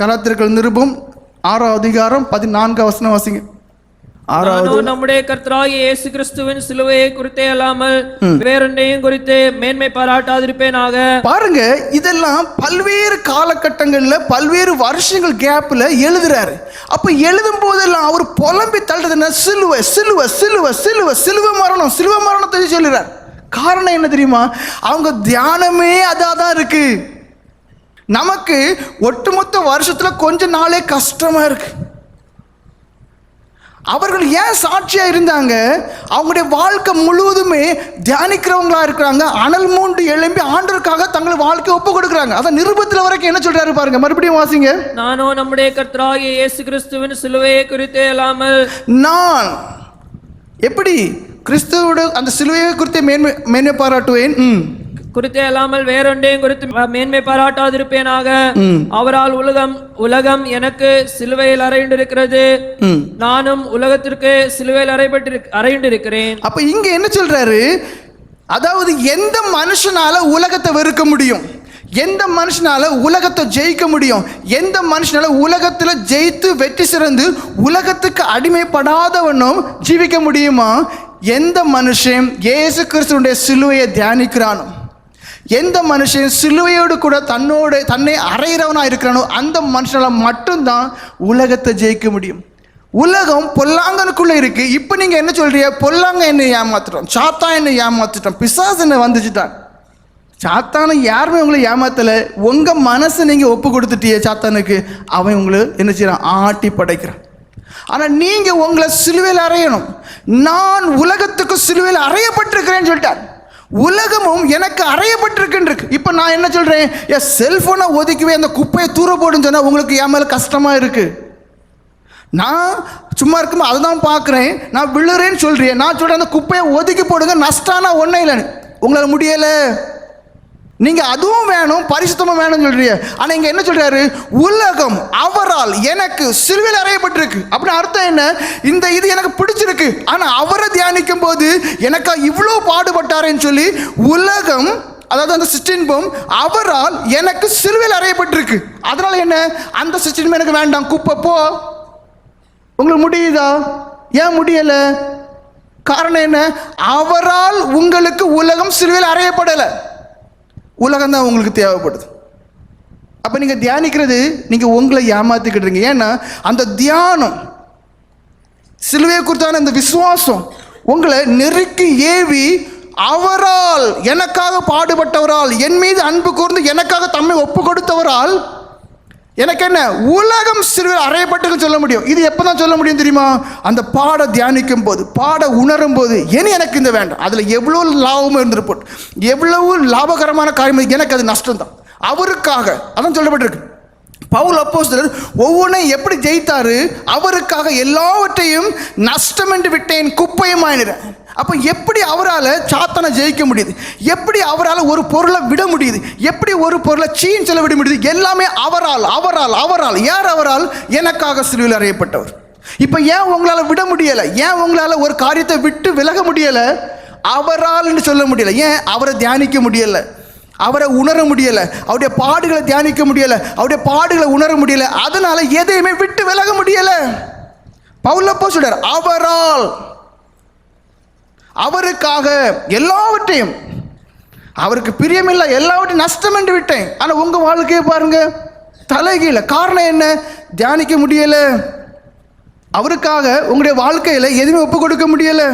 கலாத்திற்கள் நிருபம் ஆறாம் அதிகாரம் பதினான்கு வசனம் வாசிங்க. ஆறாவது நம்முடைய கர்த்தராகிய இயேசு கிறிஸ்துவின் சிலுவையை குறித்தே அல்லாமல் வேறொன்றையும் குறித்து மேன்மை பாராட்டாதிருப்பேனாக. பாருங்க இதெல்லாம் பல்வேறு காலகட்டங்கள்ல பல்வேறு வருஷங்கள் கேப்ல எழுதுறாரு. அப்ப எழுதும் போதெல்லாம் அவர் புலம்பி தள்ளுறது என்ன? சிலுவை சிலுவை சிலுவை சிலுவை சிலுவை மரணம் சிலுவை மரணத்தை சொல்லுறார். காரணம் என்ன தெரியுமா? அவங்க தியானமே அதாக தான் இருக்கு. நமக்கு ஒட்டுமொத்த வருஷத்துல கொஞ்ச நாளே கஷ்டமா இருக்கு. அவர்கள் ஏன் சாட்சியா இருந்தாங்க? அவங்களுடைய வாழ்க்கை முழுவதுமே தியானிக்கிறவங்களா இருக்கிறாங்க. அனல் மூண்டு எழும்பி ஆண்டருக்காக தங்கள் வாழ்க்கை ஒப்பு கொடுக்குறாங்க. அதான் நிருபத்தில் வரைக்கும் என்ன சொல்றாரு பாருங்க. மறுபடியும் வாசிங்க. நானோ நம்முடைய கர்த்தராகிய இயேசு கிறிஸ்துவின் சிலுவையை குறித்தே அல்லாமல் நான் எப்படி கிறிஸ்துவோட அந்த சிலுவையை குறித்து மேன்மை மேன்மை பாராட்டுவேன்? ம். குறித்தே அல்லாமல் வேறொன்றையும் குறித்து மேன்மை பாராட்டாதிருப்பேனாக. அவரால் உலகம் உலகம் எனக்கு சிலுவையில் அறையுண்டிருக்கிறது ம். நானும் உலகத்திற்கு சிலுவையில் அறைபட்டு அறையுண்டிருக்கிறேன் அப்ப இங்க என்ன சொல்றாரு? அதாவது எந்த மனுஷனால உலகத்தை வெறுக்க முடியும்? எந்த மனுஷனால உலகத்தை ஜெயிக்க முடியும்? எந்த மனுஷனால உலகத்துல ஜெயித்து வெற்றி சிறந்து உலகத்துக்கு அடிமைப்படாதவனும் ஜீவிக்க முடியுமா? எந்த மனுஷன் இயேசு கிறிஸ்துடைய சிலுவையை தியானிக்கிறானோ? எந்த மனுஷன் சிலுவையோடு கூட தன்னோடு தன்னை அறையிறவனா இருக்கிறானோ அந்த மனுஷனால் மட்டும்தான் உலகத்தை ஜெயிக்க முடியும். உலகம் பொல்லாங்கனுக்குள்ளே இருக்கு. இப்போ நீங்கள் என்ன சொல்றீங்க? பொல்லாங்க என்னை ஏமாத்துட்டோம் சாத்தா என்னை ஏமாத்துட்டோம் பிசாஸ் என்னை வந்துச்சுட்டான். சாத்தானை யாருமே உங்களை ஏமாத்தலை. உங்கள் மனசை நீங்கள் ஒப்பு கொடுத்துட்டியே சாத்தானுக்கு. அவன் உங்களை என்ன செய்கிறான் ஆட்டி படைக்கிறான். ஆனால் நீங்கள் உங்களை சிலுவையில் அறையணும். நான் உலகத்துக்கு சிலுவையில் அறையப்பட்டிருக்கிறேன்னு சொல்லிட்டார். உலகமும் எனக்கு அறையப்பட்டிருக்குன்னுருக்கு இப்போ நான் என்ன சொல்கிறேன் என் செல்ஃபோனை ஒதுக்கிவே அந்த குப்பையை தூர போடுன்னு சொன்னால் உங்களுக்கு என் மேலே கஷ்டமாக இருக்குது நான் சும்மா இருக்கும்போது அதை தான் பார்க்குறேன். நான் விழுறேன்னு சொல்கிறேன் நான் சொல்கிறேன் அந்த குப்பையை ஒதுக்கி போடுங்க. நஷ்டானா ஒன்றும் இல்லைன்னு. உங்களால் முடியலை. நீங்கள் அதுவும் வேணும் பரிசுத்தமும் வேணும்னு சொல்றீங்க. ஆனால் இங்கே என்ன சொல்றாரு? உலகம் அவரால் எனக்கு சிலுவையில் அறையப்பட்டிருக்கு. அப்படின்னு அர்த்தம் என்ன? இந்த இது எனக்கு பிடிச்சிருக்கு. ஆனால் அவரை தியானிக்கும் போது எனக்கா இவ்வளோ பாடுபட்டாரேன்னு சொல்லி உலகம் அதாவது அந்த சிற்றின்பம் அவரால் எனக்கு சிலுவையில் அறையப்பட்டிருக்கு. அதனால என்ன? அந்த சிற்றின்பம் எனக்கு வேண்டாம். குப்பை போ. உங்களுக்கு முடியுதா? ஏன் முடியல? காரணம் என்ன? அவரால் உங்களுக்கு உலகம் சிலுவையில் அறையப்படலை. உலகம் தான் உங்களுக்கு தேவைப்படுது. அப்போ நீங்கள் தியானிக்கிறது நீங்கள் உங்களை ஏமாத்திக்கிட்டுறீங்க ஏன்னா அந்த தியானம் சிலுவையை குறித்தான அந்த விசுவாசம் உங்களை நெருக்கி ஏவி அவரால் எனக்காக பாடுபட்டவரால் என் மீது அன்பு கூர்ந்து எனக்காக தம்மை ஒப்பு கொடுத்தவரால் எனக்கு என்ன உலகம் சிறு அறையப்பட்டுன்னு சொல்ல முடியும். இது எப்போ தான் சொல்ல முடியும் தெரியுமா? அந்த பாட தியானிக்கும் போது பாட உணரும் போது இனி எனக்கு இந்த வேண்டாம். அதில் எவ்வளோ லாபமும் இருந்திருப்போம். எவ்வளவு லாபகரமான காரியம் எனக்கு அது நஷ்டம் தான் அவருக்காக அதான் சொல்லப்பட்டிருக்கு. பவுல் அப்போஸ்தலர் ஒவ்வொன்றையும் எப்படி ஜெயித்தாரு? அவருக்காக எல்லாவற்றையும் நஷ்டம் என்று விட்டேன் குப்பையுமாயினேன் அப்போ எப்படி அவரால் சாத்தனை ஜெயிக்க முடியுது? எப்படி அவரால் ஒரு பொருளை விட முடியுது? எப்படி ஒரு பொருளை சீன் செல்ல விட முடியுது? எல்லாமே அவரால் அவரால் அவரால். யார் அவரால்? எனக்காக சிலுவில் அறையப்பட்டவர். இப்போ ஏன் உங்களால் விட முடியலை? ஏன் உங்களால் ஒரு காரியத்தை விட்டு விலக முடியலை? அவரால்னு சொல்ல முடியல. ஏன்? அவரை தியானிக்க முடியலை. அவரை உணர முடியலை. அவருடைய பாடுகளை தியானிக்க முடியலை. அவருடைய பாடுகளை உணர முடியல. அதனால் எதையுமே விட்டு விலக முடியலை. பவுலப்போ சொல்கிறார் அவரால் அவருக்காக எல்லாவற்றையும் அவருக்கு பிரியமில்லை எல்லாவற்றையும் நஷ்டம் என்று விட்டேன். ஆனால் உங்கள் வாழ்க்கையை பாருங்கள் தலைகீழ. காரணம் என்ன? தியானிக்க முடியலை. அவருக்காக உங்களுடைய வாழ்க்கையில் எதுவுமே ஒப்பு கொடுக்க முடியலை.